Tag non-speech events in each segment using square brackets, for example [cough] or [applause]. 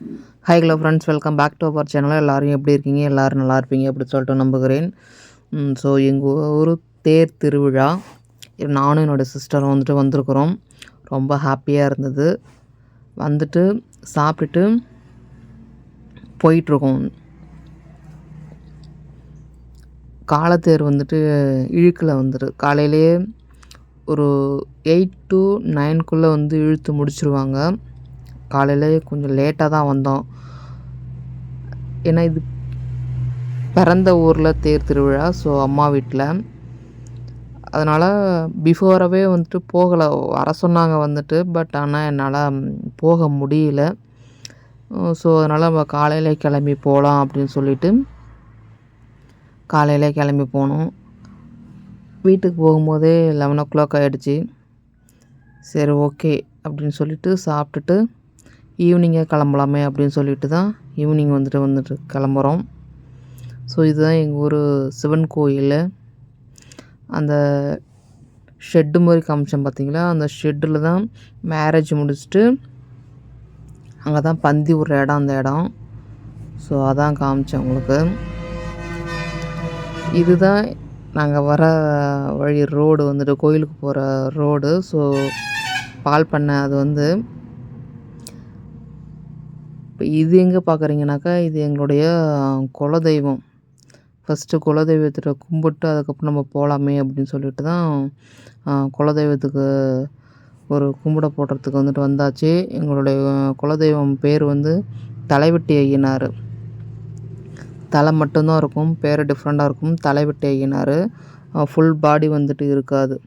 Hi hello friends welcome back to our channel எல்லோரும் எப்படி இருக்கீங்க? எல்லோரும் நல்லா இருப்பீங்க அப்படி சொல்லிட்டு நம்புகிறேன். ஸோ எங்கள் ஊர் தேர் திருவிழா. நானும் என்னோடய சிஸ்டரும் வந்துட்டு வந்திருக்குறோம். ரொம்ப ஹாப்பியாக இருந்தது. வந்துட்டு சாப்பிட்டுட்டு போயிட்டுருக்கோம். காலத்தேர் வந்துட்டு இழுக்கில் வந்துட்டு. காலையிலேயே ஒரு எயிட் டு நைன்குள்ளே வந்து இழுத்து முடிச்சிருவாங்க. காலையில் கொஞ்சம் லேட்டாக தான் வந்தோம். ஏன்னா இது பிறந்த ஊரில் தேர் திருவிழா ஸோ அம்மா வீட்டில் அதனால் பிஃபோராகவே வந்துட்டு போகலை. வர சொன்னாங்க வந்துட்டு பட் ஆனால் என்னால் போக முடியல. ஸோ அதனால் நம்ம காலையில் கிளம்பி போகலாம் அப்படின்னு சொல்லிவிட்டு காலையில் கிளம்பி போனோம். வீட்டுக்கு போகும்போதே லெவன் ஓ கிளாக் ஆகிடுச்சி சரி ஓகே அப்படின்னு சொல்லிவிட்டு சாப்பிட்டுட்டு ஈவினிங்கே கிளம்பலாமே அப்படின்னு சொல்லிட்டு தான் ஈவினிங் வந்துட்டு வந்துட்டு கிளம்புறோம். ஸோ இதுதான் எங்கள் ஊர் சிவன் கோயில். அந்த ஷெட்டு மாதிரி காமிச்சேன் பார்த்தீங்களா அந்த ஷெட்டில் தான் மேரேஜ் முடிச்சுட்டு அங்கே தான் பந்தி விட்ற இடம் அந்த இடம். ஸோ அதான் காமிச்சேன் உங்களுக்கு. இதுதான் நாங்கள் வர வழி ரோடு வந்துட்டு கோயிலுக்கு போகிற ரோடு ஸோ பால் பண்ணை அது வந்து இப்போ இது எங்கே பார்க்குறீங்கனாக்கா இது எங்களுடைய குலதெய்வம். ஃபஸ்ட்டு குலதெய்வத்தை கும்பிட்டு அதுக்கப்புறம் நம்ம போகலாமே அப்படின்னு சொல்லிட்டு தான் குலதெய்வத்துக்கு ஒரு கும்பிட போடுறதுக்கு வந்துட்டு வந்தாச்சு. எங்களுடைய குலதெய்வம் பேர் வந்து தலைவெட்டி ஐயனார். தலை மட்டும்தான் இருக்கும் பேர் டிஃப்ரெண்ட்டாக இருக்கும். தலைவெட்டி ஐயனார். ஃபுல் பாடி வந்துட்டு இருக்காது.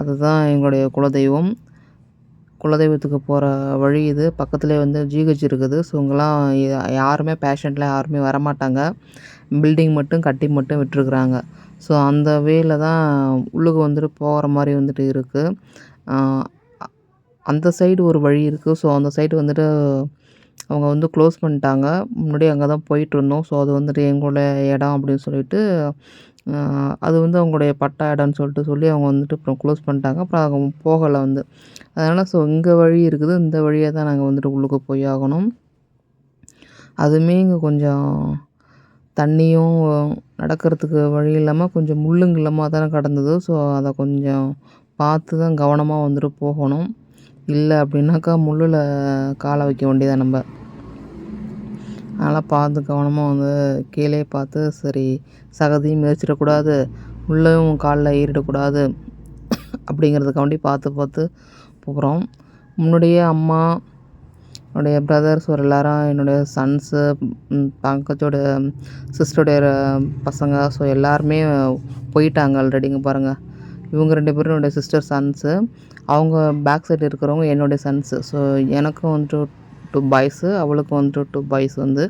அதுதான் எங்களுடைய குலதெய்வம். குலதெய்வத்துக்கு போகிற வழி இது. பக்கத்துலேயே வந்து ஜிஹெச் இருக்குது. ஸோ இங்கெல்லாம் யாருமே பேஷண்ட்லாம் யாருமே வரமாட்டாங்க. பில்டிங் மட்டும் கட்டி மட்டும் விட்டுருக்குறாங்க. ஸோ அந்த வேல தான் உள்ளுக்கு வந்துட்டு போகிற மாதிரி வந்துட்டு இருக்குது அந்த சைடு ஒரு வழி இருக்குது ஸோ அந்த சைடு வந்துட்டு அவங்க வந்து க்ளோஸ் பண்ணிட்டாங்க. முன்னாடி அங்கே தான் போயிட்டுருந்தோம் ஸோ அது வந்துட்டு எங்களோட இடம் அப்படின்னு சொல்லிட்டு அது வந்து அவங்களுடைய பட்டா இடம்னு சொல்லிட்டு சொல்லி அவங்க வந்துட்டு அப்புறம் க்ளோஸ் பண்ணிட்டாங்க. அப்புறம் அவங்க போகலை வந்து. அதனால் ஸோ இங்கே வழி இருக்குது. இந்த வழியாக தான் நாங்கள் வந்துட்டு உள்ளுக்கு போய் ஆகணும். அதுவுமே இங்கே கொஞ்சம் தண்ணியும் நடக்கிறதுக்கு வழி இல்லாமல் கொஞ்சம் முள்ளுங்கில்லமாக தானே கடந்தது. ஸோ அதை கொஞ்சம் பார்த்து தான் கவனமாக வந்துட்டு போகணும். இல்லை அப்படின்னாக்கா முள்ளில் காலை வைக்க வேண்டியதான் நம்ம அதனால் பார்த்து கவனமாக வந்து கீழே பார்த்து சரி சகதியும் மிதிச்சிடக்கூடாது உள்ளேயும் காலில் ஏறிடக்கூடாது அப்படிங்கிறதுக்காண்டி பார்த்து பார்த்து போகிறோம். முன்னாடியே அம்மா என்னுடைய பிரதர்ஸ் ஒரு எல்லோரும் என்னுடைய சன்ஸு பங்கஜோட சிஸ்டருடைய பசங்க ஸோ எல்லாருமே போயிட்டாங்க ஆல்ரெடி இங்கே பாருங்கள் இவங்க ரெண்டு பேரும் என்னுடைய சிஸ்டர் சன்ஸு அவங்க பேக் சைடு இருக்கிறவங்க என்னுடைய சன்ஸு ஸோ எனக்கும் வந்துட்டு டூ பாய்ஸு அவளுக்கு வந்துட்டு டூ பாய்ஸ் வந்து.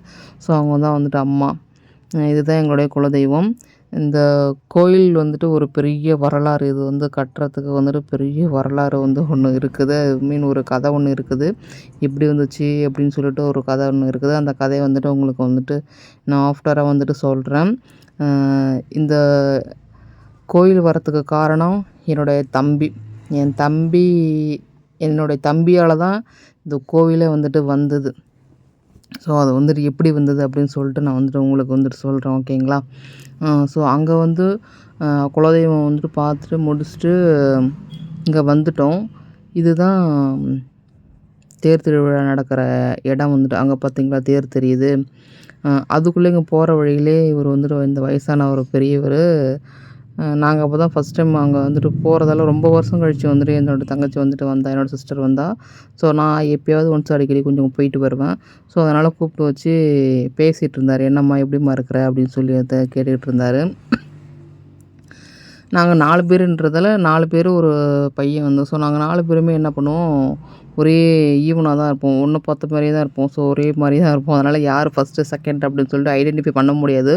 ஸோ அவங்க தான் வந்துட்டு அம்மா. இதுதான் எங்களுடைய குலதெய்வம். இந்த கோயில் வந்துட்டு ஒரு பெரிய வரலாறு. இது வந்து கட்டுறதுக்கு வந்துட்டு பெரிய வரலாறு வந்து ஒன்று இருக்குது. மீன் ஒரு கதை ஒன்று இருக்குது. இப்படி வந்துச்சு அப்படின்னு சொல்லிட்டு ஒரு கதை ஒன்று இருக்குது. அந்த கதையை வந்துட்டு உங்களுக்கு வந்துட்டு நான் ஆஃப்டராக வந்துட்டு சொல்கிறேன் இந்த கோயில் வரத்துக்கு காரணம் என்னுடைய தம்பி. என் தம்பி என்னுடைய தம்பியால் தான் இந்த கோவிலே வந்துட்டு வந்தது. ஸோ அது வந்துட்டு எப்படி வந்தது அப்படின்னு சொல்லிட்டு நான் வந்துட்டு உங்களுக்கு வந்துட்டு சொல்கிறேன் ஓகேங்களா? ஸோ அங்கே வந்து குலதெய்வம் வந்துட்டு பார்த்துட்டு முடிச்சுட்டு இங்கே வந்துட்டோம். இதுதான் தேர் திருவிழா நடக்கிற இடம் வந்துட்டு அங்கே பார்த்தீங்களா? தேர் தெரியுது. அதுக்குள்ளே இங்கே போகிற வழியிலே இவர் வந்துட்டு இந்த வயசான ஒரு பெரியவர் நாங்கள் அப்போ தான் ஃபஸ்ட் டைம் அங்கே வந்துட்டு போகிறதால ரொம்ப வருஷம் கழித்து வந்துட்டு என்னோடய தங்கச்சி வந்துட்டு வந்தால் என்னோடய சிஸ்டர் வந்தால் ஸோ நான் எப்போயாவது ஒன்ஸ் அடிக்கடி கொஞ்சம் போயிட்டு வருவேன். ஸோ அதனால் கூப்பிட்டு வச்சு பேசிகிட்டு இருந்தார். என்னம்மா எப்படிம்மா இருக்கிற அப்படின்னு சொல்லி அதை கேட்டுக்கிட்டு இருந்தார். நாங்கள் நாலு பேருன்றதால நாலு பேர் ஒரு பையன் வந்தோம். ஸோ நாங்கள் நாலு பேருமே என்ன பண்ணுவோம்? ஒரே ஈவனாக தான் இருப்போம். ஒன்று பார்த்த மாதிரியே தான் இருப்போம். ஸோ ஒரே மாதிரி தான் இருப்போம். அதனால் யார் ஃபஸ்ட்டு செகண்ட் அப்படின்னு சொல்லிட்டு ஐடென்டிஃபை பண்ண முடியாது.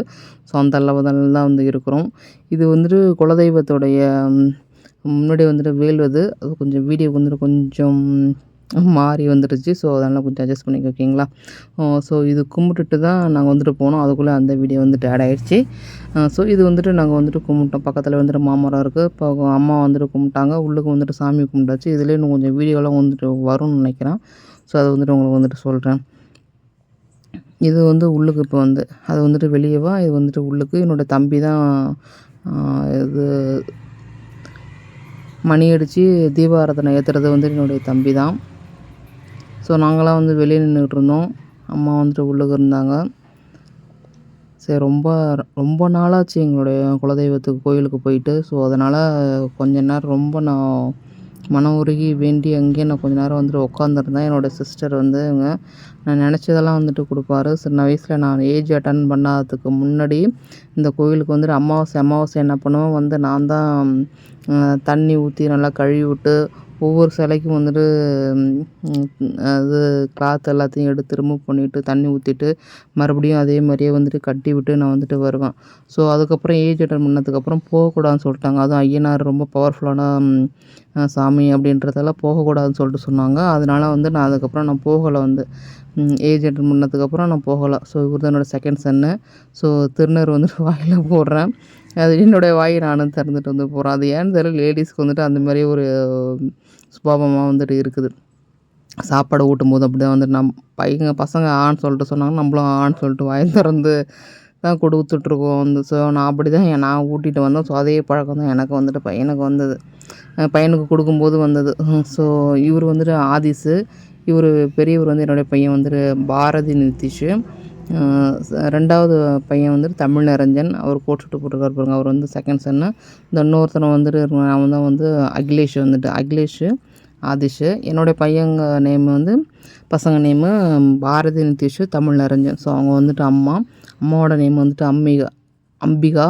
ஸோ அந்த அளவு தான் வந்து இருக்கிறோம். இது வந்துட்டு குலதெய்வத்தோடைய முன்னாடி வந்துட்டு வேல்வது. அது கொஞ்சம் வீடியோ வந்துட்டு கொஞ்சம் மாறி வந்துடுச்சு ஸோ அதனால் கொஞ்சம் அட்ஜஸ்ட் பண்ணிக்க ஓகேங்களா? ஸோ இது கும்பிட்டுட்டு தான் நாங்கள் வந்துட்டு போனோம். அதுக்குள்ளே அந்த வீடியோ வந்துட்டு ஆட் ஆகிடுச்சி ஸோ இது வந்துட்டு நாங்கள் வந்துட்டு கும்பிட்டோம். பக்கத்தில் வந்துட்டு மாமரம் இருக்குது இப்போ அம்மா வந்துட்டு கும்பிட்டாங்க. உள்ளுக்கு வந்துட்டு சாமி கும்பிட்டாச்சு. இதுலேயே இன்னும் கொஞ்சம் வீடியோலாம் வந்துட்டு வரும்னு நினைக்கிறேன். ஸோ அதை வந்துட்டு உங்களுக்கு வந்துட்டு சொல்கிறேன் இது வந்து உள்ளுக்கு இப்போ வந்து அது வந்துட்டு வெளியேவா இது வந்துட்டு உள்ளுக்கு. என்னோடய தம்பி தான் இது மணி அடித்து தீபாரதனை ஏற்றுறது வந்து என்னுடைய தம்பி தான். ஸோ நாங்களாம் வந்து வெளியே நின்றுட்டு இருந்தோம் அம்மா வந்துட்டு உள்ளுக்கு இருந்தாங்க. சரி ரொம்ப ரொம்ப நாளாச்சு எங்களுடைய குலதெய்வத்துக்கு கோயிலுக்கு போயிட்டு. ஸோ அதனால் கொஞ்ச நேரம் ரொம்ப நான் மனம் உருகி வேண்டி அங்கேயே நான் கொஞ்ச நேரம் வந்துட்டு உட்காந்துருந்தேன் என்னோடய சிஸ்டர் வந்து இவங்க நான் நினச்சதெல்லாம் வந்துட்டு கொடுப்பாரு. சின்ன வயசில் நான் ஏஜ் அட்டன் பண்ணாததுக்கு முன்னாடி இந்த கோயிலுக்கு வந்துட்டு அமாவாசை அமாவாசை என்ன பண்ணுவோம்? வந்து நான் தான் தண்ணி ஊற்றி நல்லா கழுவி விட்டு ஒவ்வொரு சிலைக்கும் வந்துட்டு அது கிளாத் எல்லாத்தையும் எடுத்து ரிமூவ் பண்ணிவிட்டு தண்ணி ஊற்றிட்டு மறுபடியும் அதே மாதிரியே வந்துட்டு கட்டி விட்டு நான் வந்துட்டு வருவேன். ஸோ அதுக்கப்புறம் ஏஜ் அட்டன் பண்ணதுக்கப்புறம் போகக்கூடாதுன்னு சொல்லிட்டாங்க. அதுவும் ஐயனார் ரொம்ப பவர்ஃபுல்லான சாமி அப்படின்றதெல்லாம் போகக்கூடாதுன்னு சொல்லிட்டு சொன்னாங்க. அதனால வந்து நான் அதுக்கப்புறம் நான் போகலை வந்து. ஏஜ் அட்டன் பண்ணதுக்கப்புறம் நான் போகலை. ஸோ இவர் தான் என்னோடய செகண்ட் சன்னு ஸோ திருநர் வந்துட்டு [laughs] வாயில் போடுறேன். அது என்னுடைய வாயை நானும் திறந்துட்டு வந்து போகிறேன் அது ஏன்னு தெரியல லேடிஸ்க்கு வந்துட்டு அந்த மாதிரி ஒரு சுபாவமாக வந்துட்டு இருக்குது. சாப்பாடு ஊட்டும்போது அப்படி தான் வந்துட்டு நம் பையங்க பசங்க ஆன்னு சொல்லிட்டு சொன்னாங்க நம்மளும் ஆன்னு சொல்லிட்டு வாய் திறந்து தான் கொடுத்துட்ருக்கோம் வந்து ஸோ நான் அப்படி தான் நான் ஊட்டிகிட்டு வந்தேன். ஸோ அதே பழக்கம் தான் எனக்கு வந்துட்டு பையனுக்கு வந்தது. பையனுக்கு கொடுக்கும்போது வந்தது. ஸோ இவர் வந்துட்டு ஆதிஸு இவர் பெரியவர் வந்து என்னுடைய பையன் வந்துட்டு பாரதி நிதிஷு. ரெண்டாவது பையன் வந்துட்டு தமிழ் நிரஞ்சன் அவர் கோட் ஷூட்டு போட்டிருக்காரு பாருங்க. அவர் வந்து செகண்ட் சன்னு இந்த இன்னொருத்தனை வந்துட்டு அவன் தான் வந்து அகிலேஷ் வந்துட்டு. அகிலேஷு ஆதிஷு. என்னுடைய பையங்க நேம் வந்து பசங்க நேமு பாரதி நிதிஷு தமிழ் நிரஞ்சன் ஸோ அவங்க வந்துட்டு அம்மா. அம்மாவோட நேம் வந்துட்டு அம்பிகா அம்பிகா.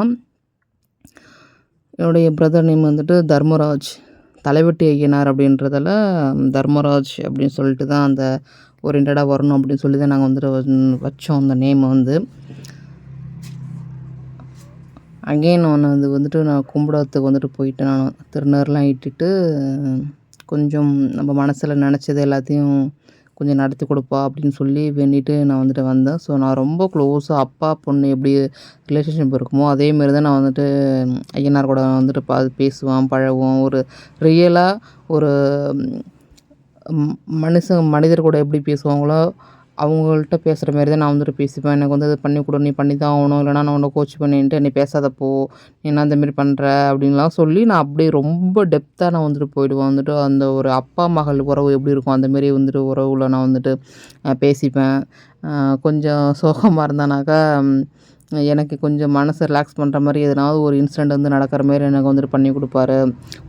என்னுடைய பிரதர் நேம் வந்துட்டு தர்மராஜ். தலைவெட்டி ஐயனார் அப்படின்றதால தர்மராஜ் அப்படின்னு சொல்லிட்டு தான் அந்த ஓரியன்டாக வரணும் அப்படின்னு சொல்லி தான் நாங்கள் வந்துட்டு வச்சோம் அந்த நேமை வந்து. அகெயின் ஒன்று அது வந்துட்டு நான் கும்பிடத்துக்கு வந்துட்டு போயிட்டேன். நான் திருநர்லாம் இட்டுட்டு கொஞ்சம் நம்ம மனசில் நினச்சது எல்லாத்தையும் கொஞ்சம் நடத்தி கொடுப்பா அப்படின்னு சொல்லி வேண்டிட்டு நான் வந்துட்டு வந்தேன். ஸோ நான் ரொம்ப க்ளோஸாக அப்பா பொண்ணு எப்படி ரிலேஷன்ஷிப் இருக்குமோ அதேமாரி தான் நான் வந்துட்டு ஐயனார் கூட வந்துட்டு பா பேசுவேன் பழகுவோம் ஒரு ரியலாக ஒரு மனுஷன் மனிதர் கூட எப்படி பேசுவாங்களோ அவங்கள்ட்ட பேசுகிற மாரி தான் நான் வந்துட்டு பேசிப்பேன். எனக்கு வந்து அது பண்ணி கொடு நீ பண்ணி தான் ஆகணும். இல்லைனா நான் உன்னை கோச் பண்ணிட்டு நீ பேசாதப்போ நீ என்ன அந்தமாரி பண்ணுற அப்படின்லாம் சொல்லி நான் அப்படியே ரொம்ப டெப்த்தாக நான் வந்துட்டு போயிடுவேன். வந்துட்டு அந்த ஒரு அப்பா மகள் உறவு எப்படி இருக்கும் அந்த மாரி வந்துட்டு உறவில் நான் வந்துட்டு பேசிப்பேன். கொஞ்சம் சோகமாக இருந்தானாக்கா எனக்கு கொஞ்சம் மனசை ரிலாக்ஸ் பண்ணுற மாதிரி எதனாவது ஒரு இன்சிடெண்ட் வந்து நடக்கிற மாதிரி எனக்கு வந்துட்டு பண்ணி கொடுப்பாரு.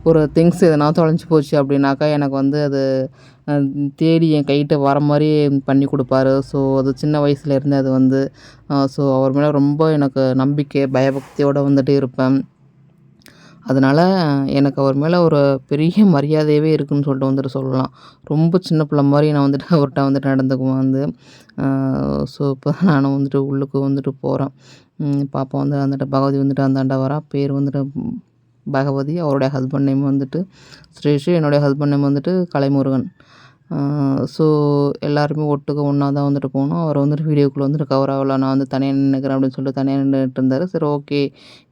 ஒரு திங்ஸ் எதனா தொலைஞ்சி போச்சு அப்படின்னாக்கா எனக்கு வந்து அது தேடி என் கைகிட்ட வர மாதிரி பண்ணி கொடுப்பாரு. ஸோ அது சின்ன வயசுலேருந்தே அது வந்து ஸோ அவர் மேலே ரொம்ப எனக்கு நம்பிக்கை பயபக்தியோடு வந்துட்டு இருப்பேன். அதனால் எனக்கு அவர் மேலே ஒரு பெரிய மரியாதையவே இருக்குதுன்னு சொல்லிட்டு வந்துட்டு சொல்லலாம். ரொம்ப சின்ன பிள்ளை மாதிரி நான் வந்துட்டு [laughs] அவர்கிட்ட வந்துட்டு நடந்துக்குவேன். வந்து ஸோ இப்போ நானும் வந்துட்டு உள்ளுக்கு வந்துட்டு போகிறேன் பாப்பா வந்து வந்துட்டு பகவதி வந்துட்டு அந்தாண்ட வரா. பேர் வந்துட்டு பகவதி. அவருடைய ஹஸ்பண்ட் நேம் வந்துட்டு ஸ்ரீஷு என்னுடைய ஹஸ்பண்ட் நேம் வந்துட்டு கலைமுருகன். ஸோ எல்லாருமே ஒட்டுக்க ஒன்றா தான் வந்துட்டு போனோம். அவர் வந்துட்டு வீடியோக்குள்ளே வந்துட்டு கவர் ஆகல. நான் வந்து தனியாக நின்றுக்கிறேன் அப்படின்னு சொல்லிட்டு தனியாக நின்றுட்டு இருந்தார். சரி ஓகே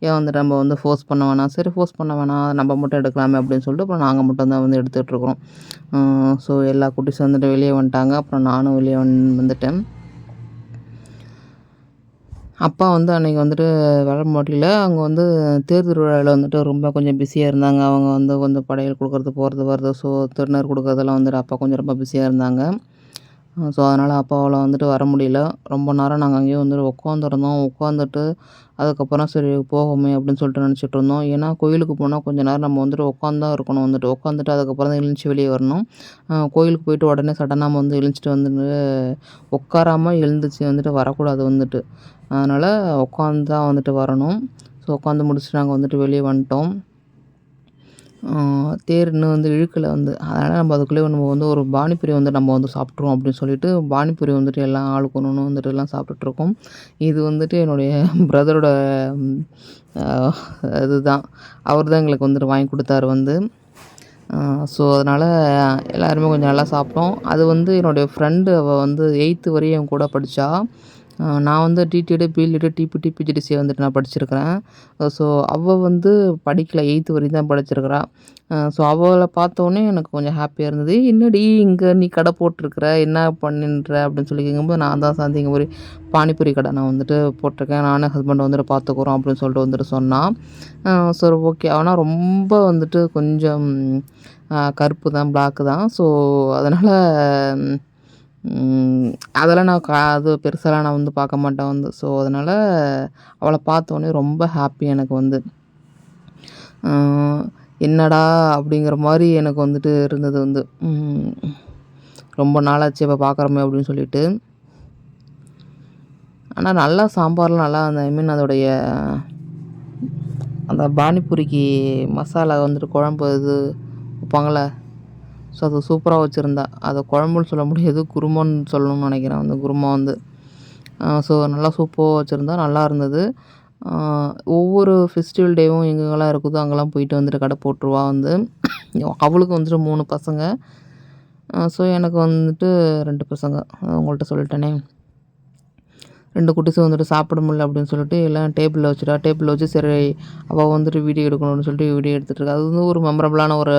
ஏன் வந்துட்டு நம்ம வந்து ஃபோர்ஸ் பண்ண வேணாம்? சரி ஃபோர்ஸ் பண்ண வேணாம். நம்ம மட்டும் எடுக்கலாமே அப்படின்னு சொல்லிட்டு அப்புறம் நாங்கள் மட்டும் தான் வந்து எடுத்துகிட்ருக்குறோம் ஸோ எல்லா குட்டிஸும் வந்துட்டு வெளியே வந்துட்டாங்க. அப்புறம் நானும் வெளியே வந்துட்டேன். அப்பா வந்து அன்றைக்கி வந்துட்டு வளர்மாட்டியில் அங்கே வந்து தேர் திருவிழாவில் வந்துட்டு ரொம்ப கொஞ்சம் பிஸியாக இருந்தாங்க. அவங்க வந்து கொஞ்சம் படையல் கொடுக்குறது போகிறது வர்றது ஸோ திருநீர் கொடுக்குறதெல்லாம் வந்துட்டு அப்பா கொஞ்சம் ரொம்ப பிஸியாக இருந்தாங்க. ஸோ அதனால் அப்பாவால் வந்துட்டு வர முடியல. ரொம்ப நேரம் நாங்கள் அங்கேயே வந்துட்டு உட்காந்துருந்தோம் உட்காந்துட்டு அதுக்கப்புறம் சரி போகுமே அப்படின்னு சொல்லிட்டு நினச்சிட்டு இருந்தோம். ஏன்னா கோயிலுக்கு போனால் கொஞ்சம் நேரம் நம்ம வந்துட்டு உட்காந்து தான் இருக்கணும் வந்துட்டு. உட்காந்துட்டு அதுக்கப்புறம் தான் எழுந்துச்சி வெளியே வரணும். கோயிலுக்கு போயிட்டு உடனே சடனாக நம்ம வந்து எழுந்துச்சிட்டு வந்துட்டு உட்காராமல் எழுந்துச்சு வந்துட்டு வரக்கூடாது வந்துட்டு. அதனால் உட்காந்து தான் வந்துட்டு வரணும். ஸோ உட்காந்து முடிச்சுட்டு நாங்கள் வந்துட்டு வெளியே வந்துட்டோம். தேர் இன்னும் வந்து இழுக்கலை வந்து. அதனால் நம்ம அதுக்குள்ளே நம்ம வந்து ஒரு பானிபூரி வந்து நம்ம வந்து சாப்பிட்ருவோம் அப்படின்னு சொல்லிட்டு பானிபூரி வந்துட்டு எல்லாம் ஆளுக்கு ஒன்று வந்துட்டு எல்லாம் சாப்பிட்டுட்ருக்கோம். இது வந்துட்டு என்னுடைய [laughs] பிரதரோட இதுதான். அவர் தான் எங்களுக்கு வந்துட்டு வாங்கி கொடுத்தாரு வந்து. ஸோ அதனால் எல்லாருமே கொஞ்சம் நல்லா சாப்பிட்டோம். அது வந்து என்னுடைய ஃப்ரெண்டு அவள் வந்து எயித்து வரையும் என் கூட படித்தா நான் வந்து டிடிஎடு, பிஎல்எடு, டிபிடி, பிஜிடிசிஏ வந்துட்டு நான் படிச்சிருக்கிறேன். ஸோ அவள் வந்து படிக்கல. எயித்து வரையும் தான் படிச்சிருக்கிறா. ஸோ அவளை பார்த்தோன்னே எனக்கு கொஞ்சம் ஹாப்பியாக இருந்தது. "என்னடி இங்கே நீ கடை போட்டிருக்கிற என்ன பண்ணின்ற அப்படின்னு சொல்லி கேட்கும்போது, "நான் தான் சாந்தி இங்க ஒரு பானிபூரி கடை நான் வந்துட்டு போட்டிருக்கேன். நானும் ஹஸ்பண்டை வந்துட்டு பார்த்துக்குறோம்." அப்படின்னு சொல்லிட்டு வந்துட்டு சொன்னான் சரி ஓகே. ஆனால் ரொம்ப வந்துட்டு கொஞ்சம் கருப்பு தான், பிளாக்கு தான். ஸோ அதனால் அதெல்லாம் நான் கா அது பெருசாலாம் நான் வந்து பார்க்க மாட்டேன் வந்து. ஸோ அதனால் அவளை பார்த்தோன்னே ரொம்ப ஹாப்பி எனக்கு வந்து. என்னடா அப்படிங்கிற மாதிரி எனக்கு வந்துட்டு இருந்தது வந்து. ரொம்ப நாளாச்சு இப்போ பார்க்குறோமே அப்படின்னு சொல்லிட்டு. ஆனால் நல்லா சாம்பார்லாம் நல்லா அந்த ஐ மீன் அதோடைய அந்த பானிபூரிக்கு மசாலா வந்துட்டு குழம்பு இது வைப்பாங்களே ஸோ அது சூப்பராக வச்சுருந்தா அதை குழம்புன்னு சொல்ல முடியாது. குருமான்னு சொல்லணும்னு நினைக்கிறேன் அந்த குருமா வந்து. ஸோ நல்லா சூப்பராக வச்சுருந்தா நல்லா இருந்தது. ஒவ்வொரு ஃபெஸ்டிவல் டேவும் எங்கெங்கெல்லாம் இருக்குதோ அங்கெல்லாம் போயிட்டு வந்துட்டு கடை போட்டுருவா வந்து. அவளுக்கு வந்துட்டு மூணு பசங்க. ஸோ எனக்கு வந்துட்டு ரெண்டு பசங்க. உங்கள்கிட்ட சொல்லிட்டேனே. ரெண்டு குட்டிஸும் வந்துட்டு சாப்பிட முடியல அப்படின்னு சொல்லிட்டு எல்லாம் டேபிளில் வச்சுட்டா. டேபிளில் வச்சு சரி அவள் வந்துட்டு வீடியோ எடுக்கணும்னு சொல்லிட்டு வீடியோ எடுத்துகிட்டு இருக்கா. அது வந்து ஒரு மெமரபிளான ஒரு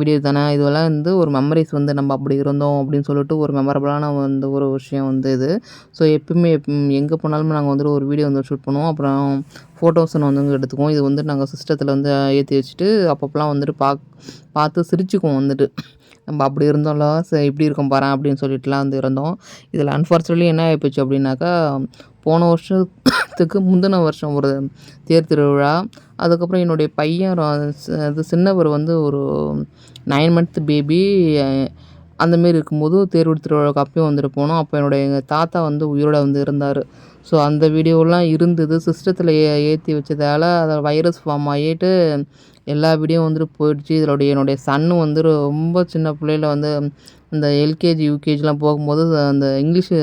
வீடியோ தானே. இதுவெல்லாம் வந்து ஒரு மெமரிஸ் வந்து நம்ம அப்படி இருந்தோம் அப்படின்னு சொல்லிட்டு ஒரு மெமரபிளான வந்து ஒரு விஷயம் வந்து இது. ஸோ எப்பயுமே எங்கே போனாலுமே போனாலும் வந்துட்டு ஒரு வீடியோ வந்து ஷூட் பண்ணுவோம். அப்புறம் ஃபோட்டோஸ்னு வந்து எடுத்துக்குவோம். இது வந்து நாங்கள் சிஸ்டத்தில் வந்து ஏற்றி வச்சுட்டு அப்பப்போலாம் வந்துட்டு பாக் பார்த்து சிரிச்சுக்குவோம் வந்துட்டு. நம்ம அப்படி இருந்தோம்ல, இப்படி இருக்கும் பாரு அப்படின்னு சொல்லிட்டுலாம் வந்து இருந்தோம். இதில் அன்ஃபார்ச்சுனேட்லி என்ன ஆகிப்போச்சு அப்படின்னாக்கா, போன வருஷத்துக்கு முந்தின வருஷம் ஒரு தேர் திருவிழா. அதுக்கப்புறம் என்னுடைய பையன் அது இது சின்னவர் வந்து ஒரு நைன் மந்த் பேபி. அந்தமாரி இருக்கும்போது தேர்வு திருவிழாவுக்கு அப்பயும் வந்துட்டு போனோம். அப்போ என்னுடைய எங்கள் தாத்தா வந்து உயிரோட வந்து இருந்தார் ஸோ அந்த வீடியோலாம் இருந்தது. சிஸ்டத்தில் ஏ ஏற்றி வச்சதால அதில் வைரஸ் ஃபார்ம் ஆகிட்டு எல்லா வீடியோ வந்துட்டு போயிடுச்சு. இதனுடைய என்னுடைய சன்னு வந்து ரொம்ப சின்ன பிள்ளையில வந்து இந்த எல்கேஜி, யூகேஜிலாம் போகும்போது அந்த இங்கிலீஷு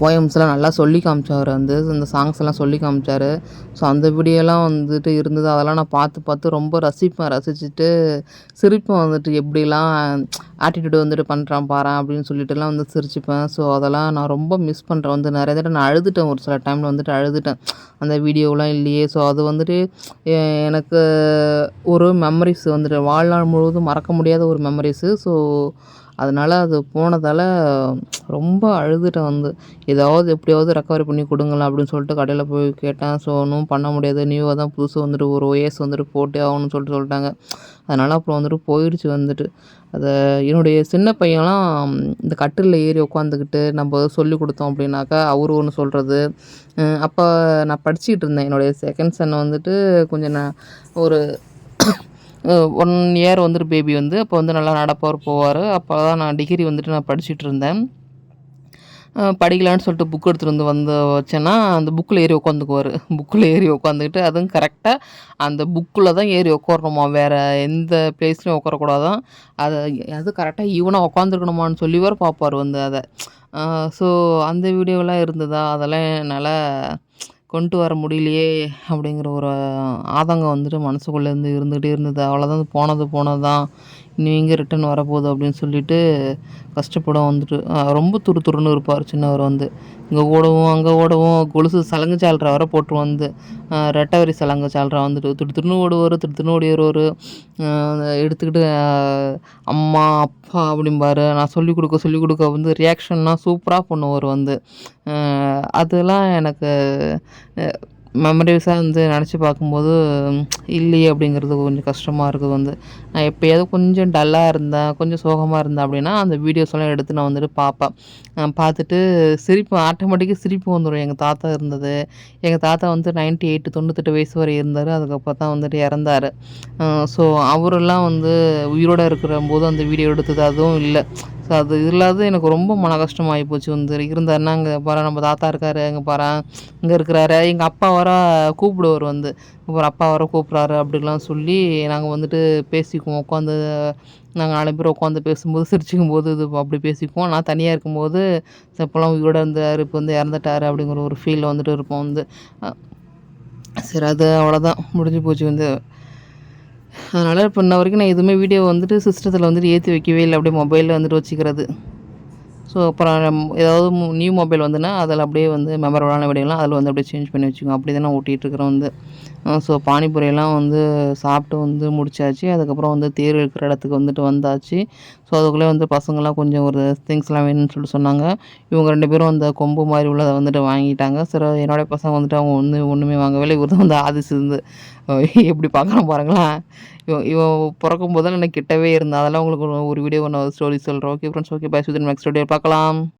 போயம்ஸ்லாம் நல்லா சொல்லி காமிச்சார் வந்து. அந்த எல்லாம் சொல்லி காமிச்சார் ஸோ அந்த வீடியோலாம் வந்துட்டு இருந்தது. அதெல்லாம் நான் பார்த்து பார்த்து ரொம்ப ரசிப்பேன். ரசிச்சுட்டு சிரிப்பேன் வந்துட்டு எப்படிலாம் ஆட்டிட்யூட் வந்துட்டு பண்ணுறான் பாரு அப்படின்னு சொல்லிட்டுலாம் வந்து சிரிச்சுப்பேன். ஸோ அதெல்லாம் நான் ரொம்ப மிஸ் பண்ணுறேன் வந்து. நிறைய தடவை நான் அழுதுட்டேன். ஒரு சில டைமில் வந்துட்டு அழுதுட்டேன். அந்த வீடியோலாம் இல்லையே. ஸோ அது வந்துட்டு எனக்கு ஒரு மெமரிஸ் வந்துட்டு வாழ்நாள் முழுவதும் மறக்க முடியாத ஒரு மெமரிஸு ஸோ அதனால் அது போனதால் ரொம்ப அழுதுட்டேன் வந்து. ஏதாவது எப்படியாவது ரெக்கவரி பண்ணி கொடுங்களேன் அப்படின்னு சொல்லிட்டு கடையில் போய் கேட்டேன். ஸோ ஒன்றும் பண்ண முடியாது. நியூவாக தான் புதுசு வந்துட்டு ஒரு ஓஎஸ் வந்துட்டு போட்டே ஆகணும்னு சொல்லிட்டு சொல்லிட்டாங்க. அதனால் அப்புறம் வந்துட்டு போயிடுச்சு வந்துட்டு. அதை என்னுடைய சின்ன பையன்லாம் இந்த கட்டிலில் ஏறி உட்காந்துக்கிட்டு நம்ம சொல்லிக் கொடுத்தோம் அப்படின்னாக்கா, அவரு ஒன்று சொல்கிறது அப்போ நான் படிச்சுக்கிட்டு இருந்தேன். என்னுடைய செகண்ட் சன் வந்துட்டு கொஞ்சம் நான் ஒரு ஒன் இயர் வந்துட்டு பேபி வந்து. அப்போ வந்து நல்லா நடப்பார் போவார். அப்போ தான் நான் டிகிரி வந்துட்டு நான் படிச்சுட்டு இருந்தேன். படிக்கலான்னு சொல்லிட்டு புக் எடுத்துகிட்டு வந்து வந்து வச்சேன்னா, அந்த புக்கில் ஏறி உட்காந்துக்குவார் புக்கில் ஏறி உட்காந்துக்கிட்டு அதுவும் கரெக்டாக அந்த புக்கில் தான் ஏறி உட்காரணுமா வேறு எந்த பிளேஸ்லையும் உட்காரக்கூடாதான் அதை அது கரெக்டாக ஈவனாக உட்காந்துருக்கணுமான்னு சொல்லி வேறு பார்ப்பாரு வந்து அதை. ஸோ அந்த வீடியோலாம் இருந்ததா, அதெல்லாம் என்னால் கொண்டு வர முடியலையே அப்படிங்கிற ஒரு ஆதங்கம் வந்துட்டு மனசுக்குள்ளே இருந்து இருந்துகிட்டே இருந்தது. அவ்வளோதான் போனது போனது தான். இனி இங்கே ரிட்டர்ன் வரப்போகுது அப்படின்னு சொல்லிட்டு கஷ்டப்படும் வந்துட்டு ரொம்ப துரு துருன்னு இருப்பார் சின்னவர் வந்து. இங்கே ஓடவும், அங்கே ஓடவும் கொலுசு சலங்கு சால்ரா வர போட்டு வந்து. ரெட்டவரி சலங்கு சால்ரா வந்துட்டு திரு திருன்னு ஓடுவார் திரு திருன்னு ஓடி எடுத்துக்கிட்டு அம்மா, அப்பா அப்படிம்பாரு. நான் சொல்லிக் கொடுக்க சொல்லிக் கொடுக்க வந்து ரியாக்ஷன்லாம் சூப்பராக பண்ணுவார் வந்து. அதெல்லாம் எனக்கு மெமரிஸாக வந்து நினச்சி பார்க்கும்போது, இல்லையே அப்படிங்கிறது கொஞ்சம் கஷ்டமாக இருக்குது வந்து. நான் எப்போயாவது கொஞ்சம் டல்லாக இருந்தேன், கொஞ்சம் சோகமாக இருந்தேன் அப்படின்னா, அந்த வீடியோஸ்லாம் எடுத்து நான் வந்துட்டு பார்ப்பேன். பார்த்துட்டு சிரிப்பு ஆட்டோமேட்டிக்காக சிரிப்பு வந்துடும் எங்கள் தாத்தா இருந்தது. எங்கள் தாத்தா வந்து 98 98 வயசு வரை இருந்தார் அதுக்கப்புறம் தான் வந்துட்டு இறந்தார் ஸோ அவரெல்லாம் வந்து உயிரோட இருக்கிறம்போது அந்த வீடியோ எடுத்தது அதுவும் இல்லை ஸோ அது இல்லாத எனக்கு ரொம்ப மன கஷ்டமாகி போச்சு வந்து. இருந்தாருன்னா, அங்கே பாரு நம்ம தாத்தா இருக்காரு. அங்கே பாரு இங்கே இருக்கிறாரு." எங்கள் அப்பா வர கூப்பிடுவார் வந்து. அப்புறம் அப்பா வர கூப்பிட்றாரு அப்படிலாம் சொல்லி நாங்கள் வந்துட்டு பேசிக்குவோம். உட்காந்து நாங்கள் நாலு பேர் உட்காந்து பேசும்போது, சிரிச்சுக்கும்போது இது அப்படி பேசிக்குவோம். நான் தனியாக இருக்கும்போது, இப்போலாம் உயிரோட இருந்தார் இப்போ வந்து இறந்துட்டார் அப்படிங்கிற ஒரு ஃபீலில் வந்துட்டு இருப்போம் வந்து. சரி அது அவ்வளோதான். முடிஞ்சு போச்சு வந்து. அதனால் இப்போ இன்ன வரைக்கும் நான் எதுவுமே வீடியோ வந்துட்டு சிஸ்டத்தில் வந்துட்டு ஏற்றி வைக்கவே இல்லை. அப்படியே மொபைலில் வந்துட்டு வச்சுக்கிறது. ஸோ அப்புறம் ஏதாவது நியூ மொபைல் வந்துன்னா அதில் அப்படியே வந்து மெமரபிளான வீடியோலாம் அதில் வந்து அப்படியே சேஞ்ச் பண்ணி வச்சுக்கோங்க. அப்படி தான் நான் ஓட்டிகிட்ருக்குறேன் வந்து. ஸோ பானிபூரியெல்லாம் வந்து சாப்பிட்டு வந்து முடிச்சாச்சு. அதுக்கப்புறம் வந்து தேர் இருக்கிற இடத்துக்கு வந்துட்டு வந்தாச்சு. ஸோ அதுக்குள்ளே வந்து பசங்களாம் கொஞ்சம் ஒரு திங்ஸ்லாம் வேணும்னு சொல்லிட்டு சொன்னாங்க. இவங்க ரெண்டு பேரும் அந்த கொம்பு மாதிரி உள்ளதை வந்துட்டு வாங்கிட்டாங்க. சரி என்னுடைய பசங்க வந்துட்டு அவங்க ஒன்று ஒன்றுமே வாங்கவில்லை. இவர் தான் வந்து ஆதிசு இருந்து எப்படி பார்க்கலாம் பாருங்களேன். இவன் இவன் பிறக்கும் போது எனக்கு கிட்டவே இருந்தால் அதெல்லாம் உங்களுக்கு ஒரு- ஒரு வீடியோ ஒன்று ஸ்டோரி சொல்கிறோம் okay friends okay bye Sudhan next video பார்க்கலாம்.